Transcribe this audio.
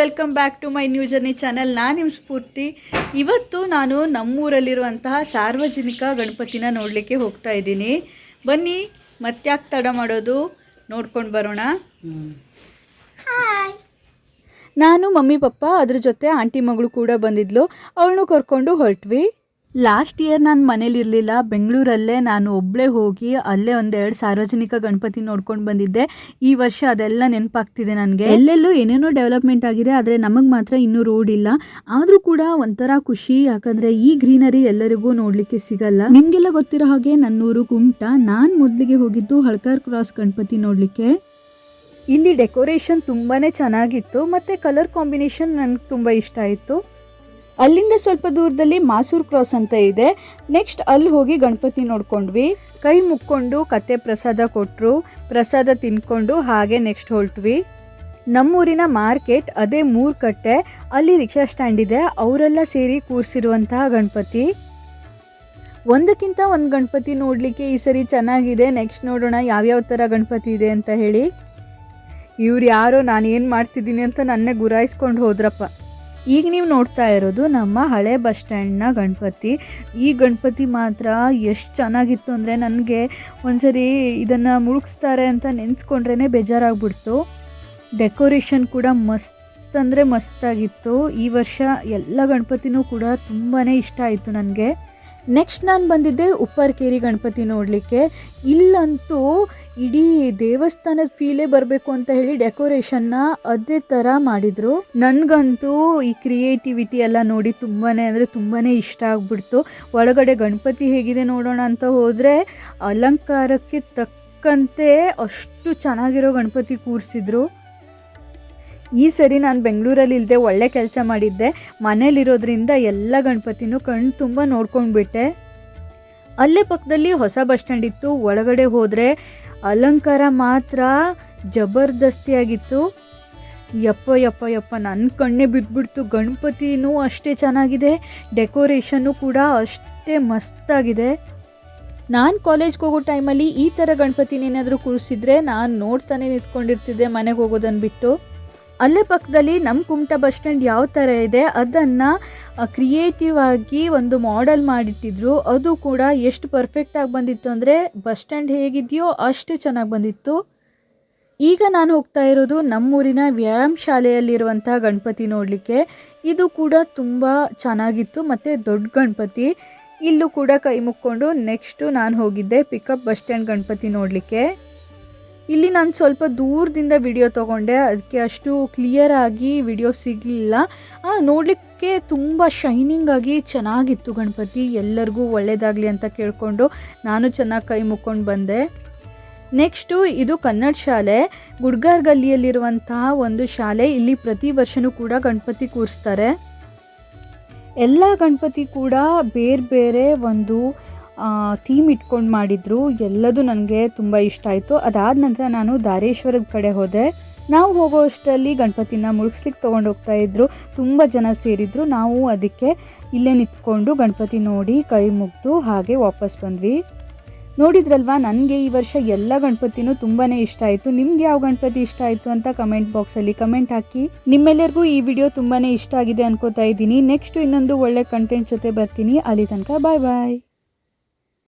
Welcome back to my new journey channel ನಾನು ನಿಮ್ಮ ಸ್ಫೂರ್ತಿ. ಇವತ್ತು ನಾನು ನಮ್ಮೂರಲ್ಲಿರುವಂತಹ ಸಾರ್ವಜನಿಕ ಗಣಪತಿನ ನೋಡಲಿಕ್ಕೆ ಹೋಗ್ತಾ ಇದ್ದೀನಿ. ಬನ್ನಿ ಮತ್ತ್ಯಾಕೆ ತಡ ಮಾಡೋದು? ನೋಡ್ಕೊಂಡು ಬರೋಣ. ನಾನು ಮಮ್ಮಿ ಪಪ್ಪ ಅದ್ರ ಜೊತೆ ಆಂಟಿ ಮಗಳು ಕೂಡ ಬಂದಿದ್ಲು. ಅವಳನ್ನು ಕರ್ಕೊಂಡು ಹೊರಟ್ವಿ. ಲಾಸ್ಟ್ ಇಯರ್ ನಾನು ಮನೇಲಿರಲಿಲ್ಲ ಬೆಂಗಳೂರಲ್ಲೇ ನಾನು ಒಬ್ಬಳೇ ಹೋಗಿ ಅಲ್ಲೇ ಒಂದೆರಡು ಸಾರ್ವಜನಿಕ ಗಣಪತಿ ನೋಡ್ಕೊಂಡು ಬಂದಿದ್ದೆ. ಈ ವರ್ಷ ಅದೆಲ್ಲ ನೆನಪಾಗ್ತಿದೆ ನನಗೆ. ಎಲ್ಲೆಲ್ಲೂ ಏನೇನೋ ಡೆವಲಪ್ಮೆಂಟ್ ಆಗಿದೆ, ಆದರೆ ನಮಗೆ ಮಾತ್ರ ಇನ್ನೂ ರೋಡ್ ಇಲ್ಲ. ಆದರೂ ಕೂಡ ಒಂಥರ ಖುಷಿ, ಯಾಕಂದರೆ ಈ ಗ್ರೀನರಿ ಎಲ್ಲರಿಗೂ ನೋಡಲಿಕ್ಕೆ ಸಿಗಲ್ಲ. ನಿಮಗೆಲ್ಲ ಗೊತ್ತಿರೋ ಹಾಗೆ ನನ್ನೂರು ಕುಮಟ, ನಾನು ಮೊದಲಿಗೆ ಹೋಗಿದ್ದು ಹಳ್ಕರ್ ಕ್ರಾಸ್ ಗಣಪತಿ ನೋಡಲಿಕ್ಕೆ. ಇಲ್ಲಿ ಡೆಕೋರೇಷನ್ ತುಂಬಾ ಚೆನ್ನಾಗಿತ್ತು, ಮತ್ತು ಕಲರ್ ಕಾಂಬಿನೇಷನ್ ನನಗೆ ತುಂಬ ಇಷ್ಟ ಆಯಿತು. ಅಲ್ಲಿಂದ ಸ್ವಲ್ಪ ದೂರದಲ್ಲಿ ಮಾಸೂರ್ ಕ್ರಾಸ್ ಅಂತ ಇದೆ. ನೆಕ್ಸ್ಟ್ ಅಲ್ಲಿ ಹೋಗಿ ಗಣಪತಿ ನೋಡ್ಕೊಂಡ್ವಿ. ಕೈ ಮುಕ್ಕೊಂಡು ಕತೆ ಪ್ರಸಾದ ಕೊಟ್ಟರು ಪ್ರಸಾದ ತಿನ್ಕೊಂಡು ಹಾಗೆ ನೆಕ್ಸ್ಟ್ ಹೊರಟ್ವಿ ನಮ್ಮೂರಿನ ಮಾರ್ಕೆಟ್ ಅದೇ ಮೂರು ಕಟ್ಟೆ. ಅಲ್ಲಿ ರಿಕ್ಷಾ ಸ್ಟ್ಯಾಂಡ್ ಇದೆ. ಅವರೆಲ್ಲ ಸೇರಿ ಕೂರಿಸಿರುವಂತಹ ಗಣಪತಿ. ಒಂದಕ್ಕಿಂತ ಒಂದು ಗಣಪತಿ ನೋಡಲಿಕ್ಕೆ ಈ ಸರಿ ಚೆನ್ನಾಗಿದೆ. ನೆಕ್ಸ್ಟ್ ನೋಡೋಣ ಯಾವ್ಯಾವ ಥರ ಗಣಪತಿ ಇದೆ ಅಂತ ಹೇಳಿ. ಇವ್ರು ಯಾರೋ ನಾನು ಏನು ಮಾಡ್ತಿದ್ದೀನಿ ಅಂತ ನನ್ನೇ ಗುರಾಯಿಸ್ಕೊಂಡು ಹೋದ್ರಪ್ಪ. ಈಗ ನೀವು ನೋಡ್ತಾ ಇರೋದು ನಮ್ಮ ಹಳೆ ಬಸ್ ಸ್ಟ್ಯಾಂಡ್ನ ಗಣಪತಿ. ಈ ಗಣಪತಿ ಮಾತ್ರ ಎಷ್ಟು ಚೆನ್ನಾಗಿತ್ತು ಅಂದರೆ ನನಗೆ ಒಂದ್ಸರಿ ಇದನ್ನು ಮುಳುಗಿಸ್ತಾರೆ ಅಂತ ನೆನೆಸ್ಕೊಂಡ್ರೇ ಬೇಜಾರಾಗ್ಬಿಡ್ತು. ಡೆಕೋರೇಷನ್ ಕೂಡ ಮಸ್ತ್ ಅಂದರೆ ಮಸ್ತಾಗಿತ್ತು ಈ ವರ್ಷ ಎಲ್ಲ ಗಣಪತಿನೂ ಕೂಡ ತುಂಬಾ ಇಷ್ಟ ಆಯಿತು ನನಗೆ. ನೆಕ್ಸ್ಟ್ ನಾನು ಬಂದಿದ್ದೆ ಉಪ್ಪರ್ಕೇರಿ ಗಣಪತಿ ನೋಡಲಿಕ್ಕೆ. ಇಲ್ಲಂತೂ ಇಡೀ ದೇವಸ್ಥಾನದ ಫೀಲೇ ಬರಬೇಕು ಅಂತ ಹೇಳಿ ಡೆಕೋರೇಷನ್ನ ಅದೇ ಥರ ಮಾಡಿದರು. ನನಗಂತೂ ಈ ಕ್ರಿಯೇಟಿವಿಟಿ ಎಲ್ಲ ನೋಡಿ ತುಂಬಾ ಅಂದರೆ ತುಂಬಾ ಇಷ್ಟ ಆಗ್ಬಿಡ್ತು. ಒಳಗಡೆ ಗಣಪತಿ ಹೇಗಿದೆ ನೋಡೋಣ ಅಂತ ಹೋದರೆ ಅಲಂಕಾರಕ್ಕೆ ತಕ್ಕಂತೆ ಅಷ್ಟು ಚೆನ್ನಾಗಿರೋ ಗಣಪತಿ ಕೂರಿಸಿದ್ರು. ಈ ಸರಿ ನಾನು ಬೆಂಗಳೂರಲ್ಲಿ ಇಲ್ಲದೆ ಒಳ್ಳೆ ಕೆಲಸ ಮಾಡಿದ್ದೆ. ಮನೇಲಿರೋದ್ರಿಂದ ಎಲ್ಲ ಗಣಪತಿನೂ ಕಣ್ಣು ತುಂಬ ನೋಡ್ಕೊಂಡ್ಬಿಟ್ಟೆ. ಅಲ್ಲೇ ಪಕ್ಕದಲ್ಲಿ ಹೊಸ ಬಸ್ ಸ್ಟ್ಯಾಂಡ್ ಇತ್ತು. ಒಳಗಡೆ ಹೋದರೆ ಅಲಂಕಾರ ಮಾತ್ರ ಜಬರ್ದಸ್ತಿಯಾಗಿತ್ತು. ಯಪ್ಪ ಯಪ್ಪ ಯಪ್ಪ ನನ್ನ ಕಣ್ಣೇ ಬಿದ್ದುಬಿಡ್ತು ಗಣಪತಿನೂ ಅಷ್ಟೇ ಚೆನ್ನಾಗಿದೆ. ಡೆಕೋರೇಷನ್ನು ಕೂಡ ಅಷ್ಟೇ ಮಸ್ತಾಗಿದೆ. ನಾನು ಕಾಲೇಜ್ಗೆ ಹೋಗೋ ಟೈಮಲ್ಲಿ ಈ ಥರ ಗಣಪತಿನೇನಾದರೂ ಕೂರಿಸಿದ್ರೆ ನಾನು ನೋಡ್ತಾನೆ ನಿಂತ್ಕೊಂಡಿರ್ತಿದ್ದೆ ಮನೆಗೆ ಹೋಗೋದನ್ನು ಬಿಟ್ಟು ಅಲ್ಲೇ ಪಕ್ಕದಲ್ಲಿ ನಮ್ಮ ಕುಮಟ ಬಸ್ ಸ್ಟ್ಯಾಂಡ್ ಯಾವ ಥರ ಇದೆ, ಅದನ್ನು ಕ್ರಿಯೇಟಿವ್ ಆಗಿ ಒಂದು ಮಾಡೆಲ್ ಮಾಡಿಟ್ಟಿದ್ರು. ಅದು ಕೂಡ ಎಷ್ಟು ಪರ್ಫೆಕ್ಟಾಗಿ ಬಂದಿತ್ತು ಅಂದರೆ ಬಸ್ ಸ್ಟ್ಯಾಂಡ್ ಹೇಗಿದೆಯೋ ಅಷ್ಟು ಚೆನ್ನಾಗಿ ಬಂದಿತ್ತು. ಈಗ ನಾನು ಹೋಗ್ತಾ ಇರೋದು ನಮ್ಮೂರಿನ ವ್ಯಾಯಾಮ ಶಾಲೆಯಲ್ಲಿರುವಂಥ ಗಣಪತಿ ನೋಡಲಿಕ್ಕೆ. ಇದು ಕೂಡ ತುಂಬ ಚೆನ್ನಾಗಿತ್ತು, ಮತ್ತು ದೊಡ್ಡ ಗಣಪತಿ. ಇಲ್ಲೂ ಕೂಡ ಕೈ ಮುಕ್ಕೊಂಡು ನೆಕ್ಸ್ಟು ನಾನು ಹೋಗಿದ್ದೆ ಪಿಕಪ್ ಬಸ್ ಸ್ಟ್ಯಾಂಡ್ ಗಣಪತಿ ನೋಡಲಿಕ್ಕೆ. ಇಲ್ಲಿ ನಾನು ಸ್ವಲ್ಪ ದೂರದಿಂದ ವಿಡಿಯೋ ತೊಗೊಂಡೆ. ಅದಕ್ಕೆ ಅಷ್ಟು ಕ್ಲಿಯರ್ ಆಗಿ ವಿಡಿಯೋ ಸಿಗಲಿಲ್ಲ. ನೋಡಲಿಕ್ಕೆ ತುಂಬ ಶೈನಿಂಗ್ ಆಗಿ ಚೆನ್ನಾಗಿತ್ತು ಗಣಪತಿ. ಎಲ್ಲರಿಗೂ ಒಳ್ಳೆಯದಾಗಲಿ ಅಂತ ಕೇಳಿಕೊಂಡು ನಾನು ಚೆನ್ನಾಗಿ ಕೈ ಮುಕ್ಕೊಂಡು ಬಂದೆ. ನೆಕ್ಸ್ಟು ಇದು ಕನ್ನಡ ಶಾಲೆ. ಗುಡ್ಗಾರ್ ಗಲ್ಲಿಯಲ್ಲಿರುವಂತಹ ಒಂದು ಶಾಲೆ. ಇಲ್ಲಿ ಪ್ರತಿ ವರ್ಷವೂ ಕೂಡ ಗಣಪತಿ ಕೂರಿಸ್ತಾರೆ. ಎಲ್ಲ ಗಣಪತಿ ಕೂಡ ಬೇರೆ ಬೇರೆ ಒಂದು ಥೀಮ್ ಇಟ್ಕೊಂಡು ಮಾಡಿದರು. ಎಲ್ಲದೂ ನನಗೆ ತುಂಬ ಇಷ್ಟ ಆಯಿತು. ಅದಾದ ನಂತರ ನಾನು ಧಾರೇಶ್ವರದ ಕಡೆ ಹೋದೆ. ನಾವು ಹೋಗೋ ಅಷ್ಟರಲ್ಲಿ ಗಣಪತಿನ ಮುಳುಗಿಸ್ಲಿಕ್ಕೆ ತೊಗೊಂಡು ಹೋಗ್ತಾ ಇದ್ರು. ತುಂಬ ಜನ ಸೇರಿದ್ರು. ನಾವು ಅದಕ್ಕೆ ಇಲ್ಲೇ ನಿಂತ್ಕೊಂಡು ಗಣಪತಿ ನೋಡಿ ಕೈ ಮುಗ್ದು ಹಾಗೆ ವಾಪಸ್ ಬಂದ್ವಿ. ನೋಡಿದ್ರಲ್ವಾ, ನನಗೆ ಈ ವರ್ಷ ಎಲ್ಲ ಗಣಪತಿನೂ ತುಂಬಾ ಇಷ್ಟ ಆಯಿತು. ನಿಮ್ಗೆ ಯಾವ ಗಣಪತಿ ಇಷ್ಟ ಆಯಿತು ಅಂತ ಕಮೆಂಟ್ ಬಾಕ್ಸಲ್ಲಿ ಕಮೆಂಟ್ ಹಾಕಿ. ನಿಮ್ಮೆಲ್ಲರಿಗೂ ಈ ವಿಡಿಯೋ ತುಂಬಾ ಇಷ್ಟ ಆಗಿದೆ ಅನ್ಕೋತಾ ಇದ್ದೀನಿ. ನೆಕ್ಸ್ಟ್ ಇನ್ನೊಂದು ಒಳ್ಳೆ ಕಂಟೆಂಟ್ ಜೊತೆ ಬರ್ತೀನಿ. ಅಲ್ಲಿ ತನಕ ಬಾಯ್ ಬಾಯ್